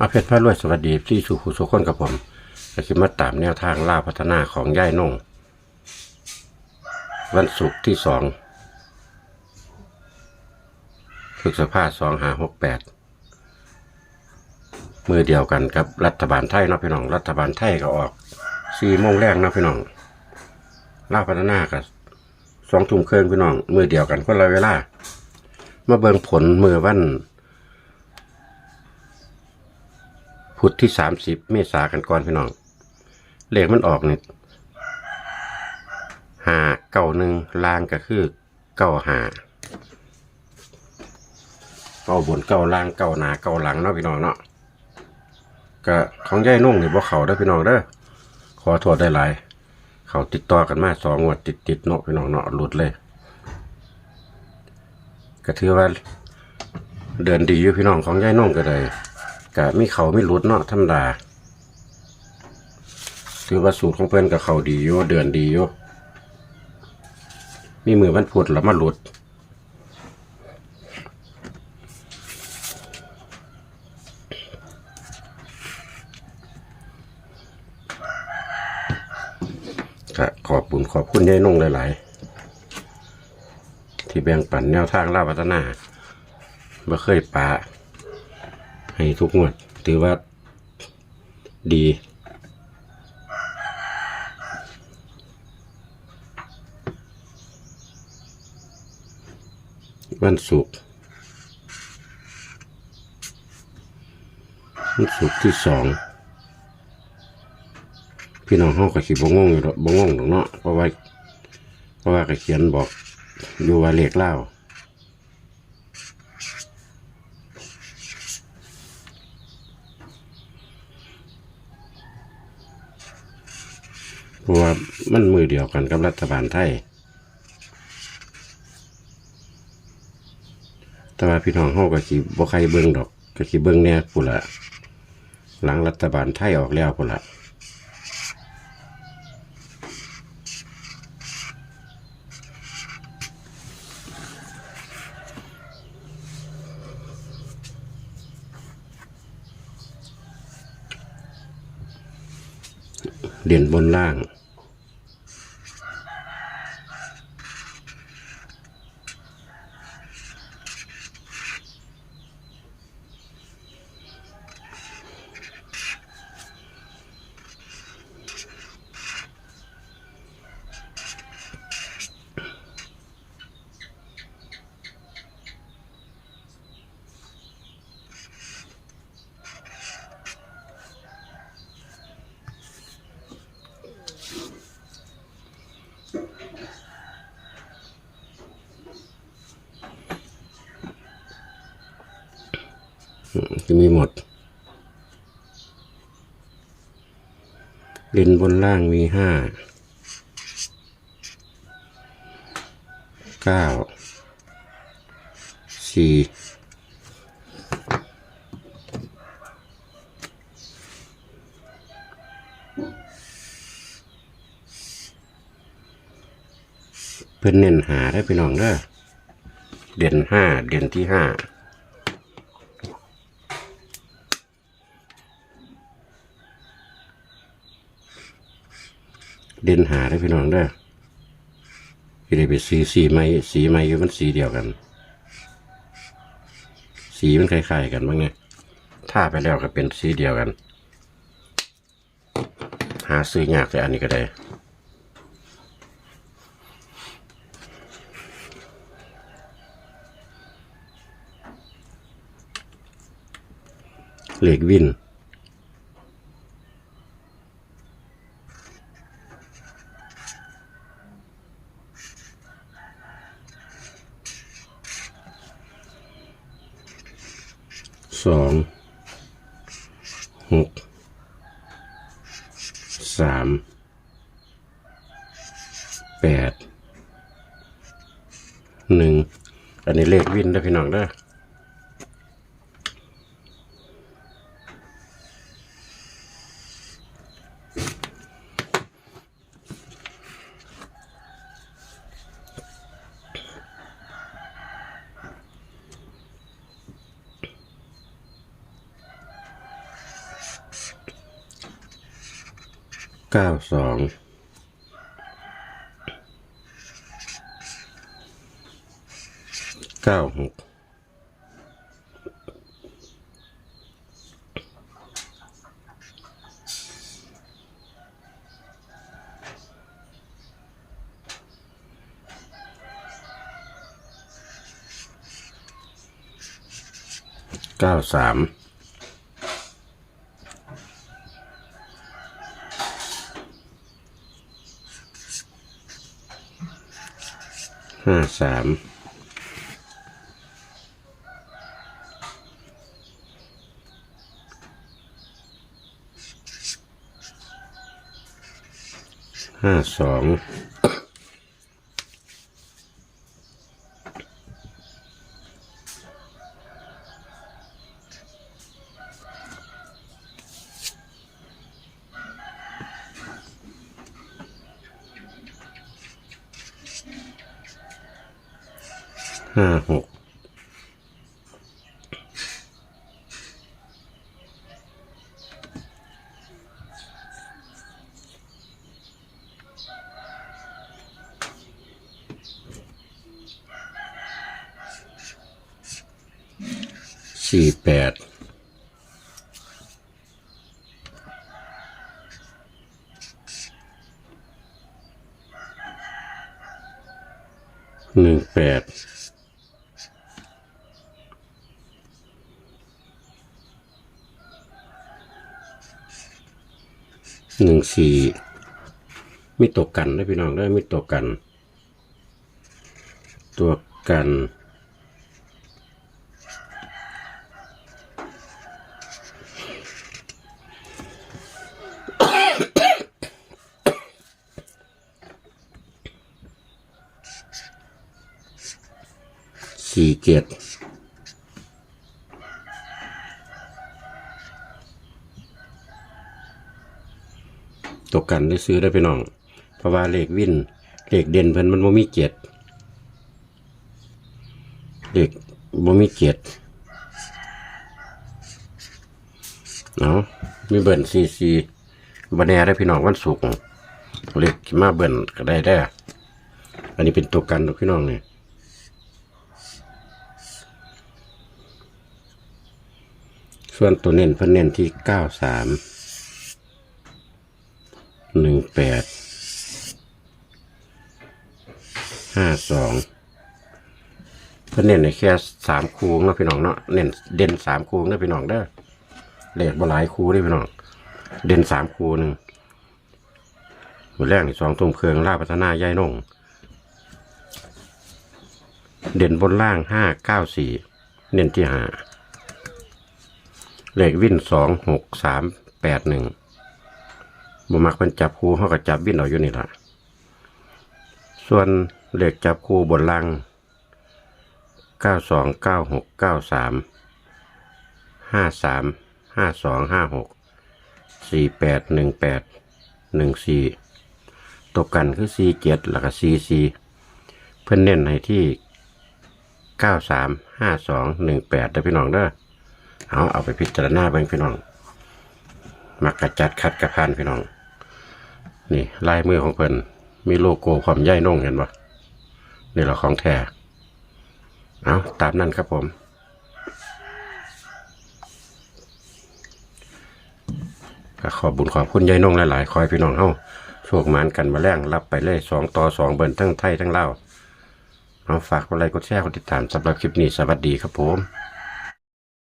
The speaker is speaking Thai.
อาเพชรพระรวยสวัสดีที่สุขุสุขคนกับผมก็คือมาตามแนวทางล่าพัฒนาของย่ายนงวันศุกร์ที่สองพฤษภาสองหาหกแปดมือเดียวกันกับรัฐบาลไทยนาะพี่น้อง รัฐบาลไทยก็ออกสี่โมงแรกนาะพี่น้องล่าพัฒนากับสองทุ่มเครึ่งพี่น้องมือเดียวกันคนละเวลามาเบิ่งผลมือวัน พุธที่สามสิบเมษากันก่อนพี่น้องเลขมันออกเนี่ยหาเก้าหนึ่งลางก็คือเก้าหาเก้าบนเก้าล่างเก้าหนาเก้าหลังเนาะพี่น้องเนาะก็ของย่ายนุ่งนี่บ่เขาได้พี่น้องเด้อขอโทษได้หลายเขาติดต่อกันมาสองงวดติดติดเนาะพี่น้องเนาะหลุดเลยก็ถือว่าเดินดีอยู่พี่น้องของย่ายนุ่งก็เลย กะมีเขาไม่หลุดเนาะธรรมดาถือว่าสูตรของเพื่อนกับเขาดีอยู่เดือนดีอยู่มีมือวันพุธแล้วมาหลุดขอบคุณขอบคุณยายนุ่งหลาย ๆ ที่แบ่งปันแนวทางล่าพัฒนาบ่เคยปา ให้ทุกงวด ถือว่าดีวันศุกร์วันศุกร์ที่สองพี่น้องห้องก็สิบงงอยู่ดอกบ่งงดอกเนาะเพราะว่าเพราะว่าก็เขียนบอกอยู่ว่าเลขเล่า ราะว่ามันมือเดียวกันกับรัฐบาลไทย แต่ว่าพี่น้องเฮาก็สิบ่ใครเบิ่งดอกก็สิเบิ่งแน่พุ่นละหลังรัฐบาลไทยออกแล้วพุ่นละเด่นบนล่าง จะมีหมดเลนบนล่างมีห้าเก้าสี่เพื่อนเน้นหาได้พี่น้องเด้อเด่นห้าเด่นที่ห้า เด่นหาได้พี่น้องเด้อที่ได้ไปสีสีไม้สีไม้อยู่มันสีเดียวกัน สีมันคล้ายๆกันบ้างเนี่ยถ้าไปแล้วก็เป็นสีเดียวกัน หาซื้อยากแต่อันนี้ก็ได้เหล็กวิน สองหกสามแปดหนึ่งอันนี้เลขวินนะพี่น้องเด้ เก้าสองเก้าหกเก้าสามห้า สามห้าสอง ห้าหกสี่แปดหนึ่งแปด หนึ่งสี่มีตกกันได้พี่น้องได้มีตกกัน ตัวกันสี่เจ็ด ตกกันได้ซื้อได้พี่น้อง เพราะว่าเลขวินเลขเด่นเพิ่นมันบ่มีเจ็ดเลขบ่มีเจ็ดเอาะมีเบิ่นซีซีบันแน่ได้พี่น้องวันศุกร์เลขที่มาเบิ่นก็ได้ได้ อันนี้เป็นตัวกันนะพี่น้องเนี่ยส่วนตัวเน้นเพิ่นเน้นที่เก้าสาม หนึ่งแปดห้าสองเพิ่นเน้นในแค่สามคูเนะพี่น้องเนาะเน้นเด่นสามคูเนะพี่น้องเด้อเลขบหลายคูเด้พี่น้อง เด่นสามคูหนึ่งมือแรกนี่สองทุ่มเครื่องล่าพัฒนาย่ายนงเด่นบนล่างห้าเก้าสี่เน้นที่หาเลขวิ่นสองหกสามแปดหนึ่ง บ่มักเป็นจับคู่เขาก็จับวิ่นเอาอยู่นี่ละส่วนเลขจับคู่บนล่างเก้าสองเก้าหกเก้าสามห้าสามห้าสองห้าหกสี่แปดหนึ่งแปดหนึ่งสี่ตกกันคือสี่เจ็ดแล้วก็สี่สี่เพื่อนเน้นให้ที่เก้าสามห้าสองหนึ่งแปดได้อพี่น้องเด้อเอาเอาไปพิจารณาเบิ่งพี่น้องมักกระจัดคัดกระพานพี่น้อง นี่ลายมือของเพิ่นมีโลโก้ความใหญ่นงเห็นปะนี่เราของแท้เอาตามนั้นครับผมก็ขอบุญขอบคุณยายน่งหลายๆคอยพี่น้องเฮาโชคมานกันมาแรงรับไปเลยสองต่อสองเบิ่นทั้งไทยทั้งเล่าเอาฝากกดไลค์กดแชร์กดติดตามสำหรับคลิปนี้สวัสดีครับผม